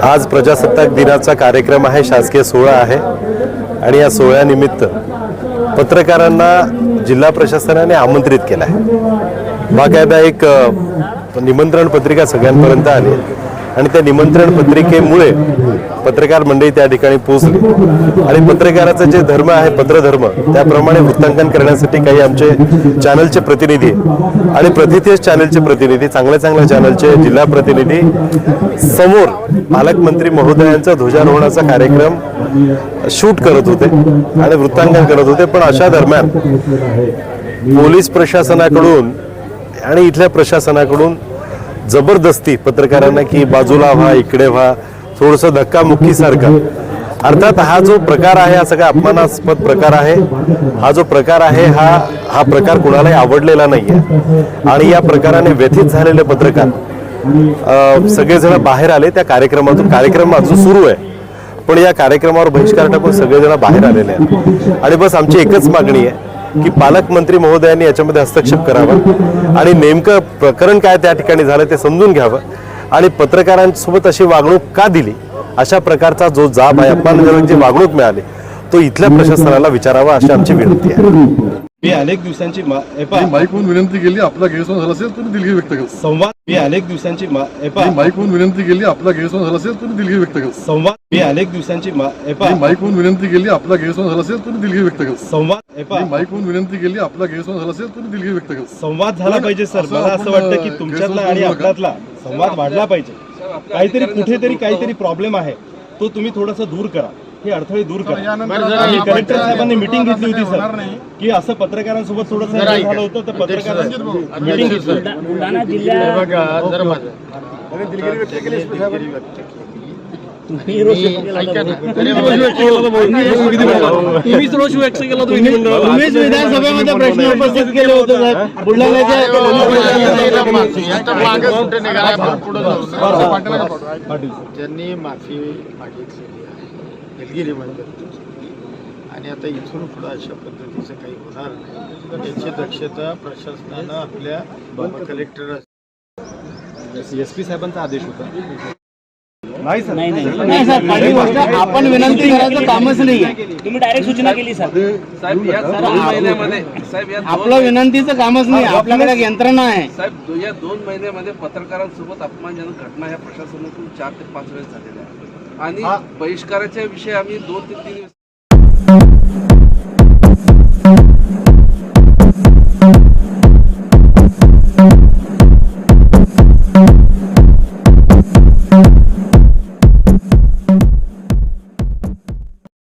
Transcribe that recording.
आज प्रजासत्ताक दिनाचा कार्यक्रम आहे. शासकीय सोहळा आहे. आणि या सोहळ्यानिमित्त पत्रकारांना जिल्हा प्रशासनाने आमंत्रित केलं आहे बाकायदा एक निमंत्रण पत्रिका सगळ्यांपर्यंत आली. आणि त्या निमंत्रण पत्रिकेमुळे पत्रकार मंडळी त्या ठिकाणी पोहोचली. आणि पत्रकाराचा जे धर्म आहे पत्रधर्म त्याप्रमाणे वृत्तांकन करण्यासाठी काही आमचे चॅनलचे प्रतिनिधी आणि प्रतिथेच चॅनलचे प्रतिनिधी चांगल्या चांगल्या चॅनलचे जिल्हा प्रतिनिधी समोर पालकमंत्री महोदयांचा ध्वजारोहणाचा कार्यक्रम शूट करत होते आणि वृत्तांकन करत होते. पण अशा दरम्यान पोलीस प्रशासनाकडून आणि इथल्या प्रशासनाकडून जबरदस्ती पत्रकारांना की बाजूला व्हा इकडे व्हा थोडंसं धक्कामुक्कीसारखा. अर्थात हा जो प्रकार आहे हा सगळा अपमानास्पद प्रकार आहे. हा जो प्रकार आहे हा हा प्रकार कुणालाही आवडलेला नाही आहे आणि या प्रकाराने व्यथित झालेले पत्रकार सगळेजण बाहेर आले त्या कार्यक्रमातून. कार्यक्रम अजून सुरू आहे. पण या कार्यक्रमावर बहिष्कार टाकून सगळेजण बाहेर आलेले आहेत. आणि बस आमची एकच मागणी आहे की पालकमंत्री महोदयांनी याच्यामध्ये हस्तक्षेप करावा. आणि नेमकं प्रकरण काय त्या ठिकाणी झालं ते समजून घ्यावं. आणि पत्रकारांसोबत अशी वागणूक का दिली? अशा प्रकारचा जो जाब आहे अपमानजनक जी वागणूक मिळाली तो इथल्या प्रशासनाला विचारावा अशी आमची विनंती आहे. मी अनेक दिवसांची माईकहून विनंती केली आपला गैरसमज झाला असेल तुम्ही दिलगिरी व्यक्त करा. संवाद मी अनेक दिवसांची हे माईकहून विनंती केली आपला गैरसमज झाला असेल तुम्ही दिलगिरी व्यक्त करा. संवाद मी अनेक दिवसांची माईकहून विनंती केली आपला गैरसमज झाला असेल तुम्ही दिलगिरी व्यक्त करा. संवाद हे माईकहून विनंती केली आपला गैरसमज झाला असेल तुम्ही दिलगिरी व्यक्त करा. संवाद झाला पाहिजे सर. असं मला असं वाटतं की तुमच्यातला आणि. आपल्यातला संवाद वाढला पाहिजे. काहीतरी कुठेतरी काहीतरी प्रॉब्लेम आहे. तो तुम्ही थोडासा दूर करा. हे अडथळे दूर करा कलेक्टर साहेबांनी मिटिंग घेतली होती सर की असं पत्रकारांसोबत थोडंसं हे झालं होतं तर पत्रकारांची मिटिंग. बुलढाणा जिल्ह्यात. तुम्हीच विधानसभेमध्ये प्रश्न उपस्थित केले होते साहेब पाटील सर. त्यांनी माफी मागितलेली आहे निलगिरी मंदिर आणि आता इथून पुढे अशा पद्धतीचं काही होणार नाही. याची दक्षता प्रशासनानं आपल्या कलेक्टर एस पी साहेबांचा आदेश होता. नाही सर. नाही नाही. नाही सर पहिली गोष्ट आपण विनंती करायचं कामच नाही. तुम्ही डायरेक्ट सूचना केली सर. साहेब या दोन महिन्यामध्ये साहेब या दोन आपलं विनंतीचं कामच नाही आपल्याकडे यंत्रणा आहे. साहेब या दोन महिन्यामध्ये पत्रकारांसोबत अपमानजनक घटना ह्या प्रशासनातून चार ते पाच वेळेस झालेल्या आहेत. आणि बहिष्काराच्या विषयी आम्ही दोन ते तीन